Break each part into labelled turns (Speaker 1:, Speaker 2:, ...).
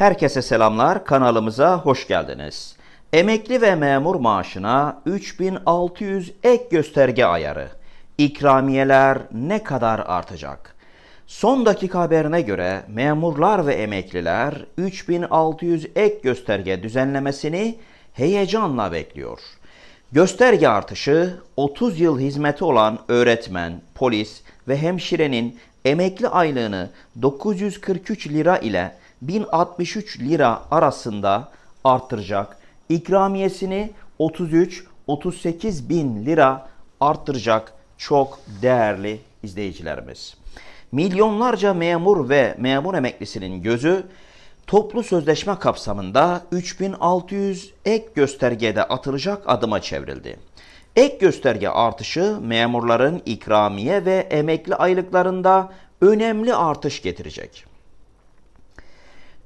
Speaker 1: Herkese selamlar, kanalımıza hoş geldiniz. Emekli ve memur maaşına 3600 ek gösterge ayarı. İkramiyeler ne kadar artacak? Son dakika haberine göre memurlar ve emekliler 3600 ek gösterge düzenlemesini heyecanla bekliyor. Gösterge artışı 30 yıl hizmeti olan öğretmen, polis ve hemşirenin emekli aylığını 943 lira ile 1063 lira arasında arttıracak. İkramiyesini 33-38 bin lira arttıracak çok değerli izleyicilerimiz. Milyonlarca memur ve memur emeklisinin gözü toplu sözleşme kapsamında 3600 ek göstergede atılacak adıma çevrildi. Ek gösterge artışı memurların ikramiye ve emekli aylıklarında önemli artış getirecek.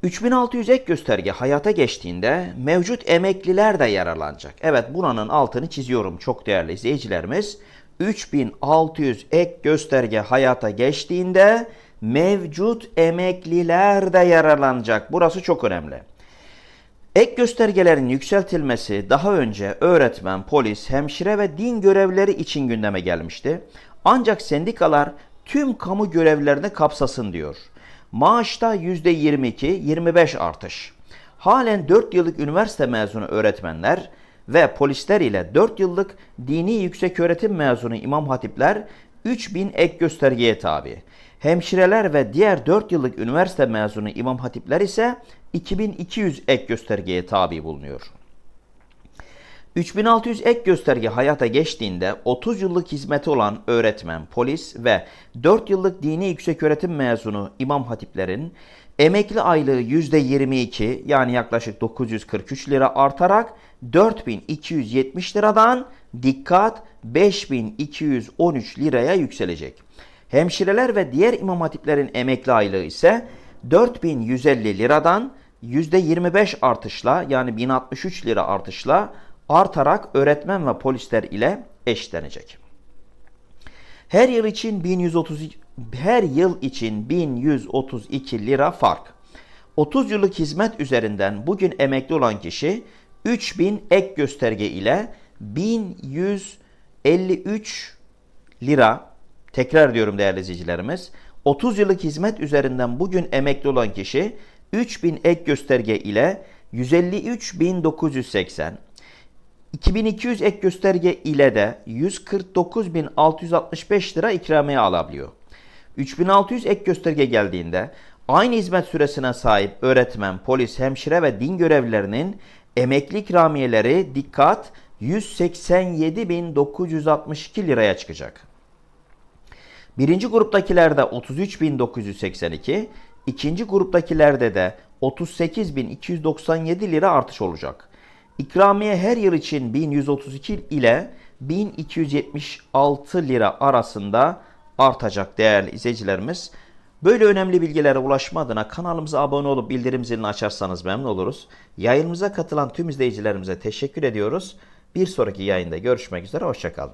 Speaker 1: 3600 ek gösterge hayata geçtiğinde mevcut emekliler de yararlanacak. Evet buranın altını çiziyorum çok değerli izleyicilerimiz. 3600 ek gösterge hayata geçtiğinde mevcut emekliler de yararlanacak. Burası çok önemli. Ek göstergelerin yükseltilmesi daha önce öğretmen, polis, hemşire ve din görevlileri için gündeme gelmişti. Ancak sendikalar tüm kamu görevlilerini kapsasın diyor. Maaşta %22-25 artış. Halen 4 yıllık üniversite mezunu öğretmenler ve polisler ile 4 yıllık dini yükseköğretim mezunu imam hatipler 3000 ek göstergeye tabi. Hemşireler ve diğer 4 yıllık üniversite mezunu imam hatipler ise 2200 ek göstergeye tabi bulunuyor. 3600 ek gösterge hayata geçtiğinde 30 yıllık hizmeti olan öğretmen, polis ve 4 yıllık dini yükseköğretim mezunu imam hatiplerin emekli aylığı %22 yani yaklaşık 943 lira artarak 4270 liradan dikkat 5213 liraya yükselecek. Hemşireler ve diğer imam hatiplerin emekli aylığı ise 4150 liradan %25 artışla yani 1063 lira artışla artarak öğretmen ve polisler ile eşlenecek. Her yıl için 1130 her yıl için 1132 lira fark. 30 yıllık hizmet üzerinden bugün emekli olan kişi 3000 ek gösterge ile 1153 lira tekrar diyorum değerli izleyicilerimiz 30 yıllık hizmet üzerinden bugün emekli olan kişi 3000 ek gösterge ile 153.980 2200 ek gösterge ile de 149.665 lira ikramiye alabiliyor. 3600 ek gösterge geldiğinde aynı hizmet süresine sahip öğretmen, polis, hemşire ve din görevlilerinin emekli ikramiyeleri dikkat 187.962 liraya çıkacak. Birinci gruptakilerde 33.982, ikinci gruptakilerde de 38.297 lira artış olacak. İkramiye her yıl için 1132 ile 1276 lira arasında artacak değerli izleyicilerimiz. Böyle önemli bilgilere ulaşma adına kanalımıza abone olup bildirim zilini açarsanız memnun oluruz. Yayınımıza katılan tüm izleyicilerimize teşekkür ediyoruz. Bir sonraki yayında görüşmek üzere, hoşçakalın.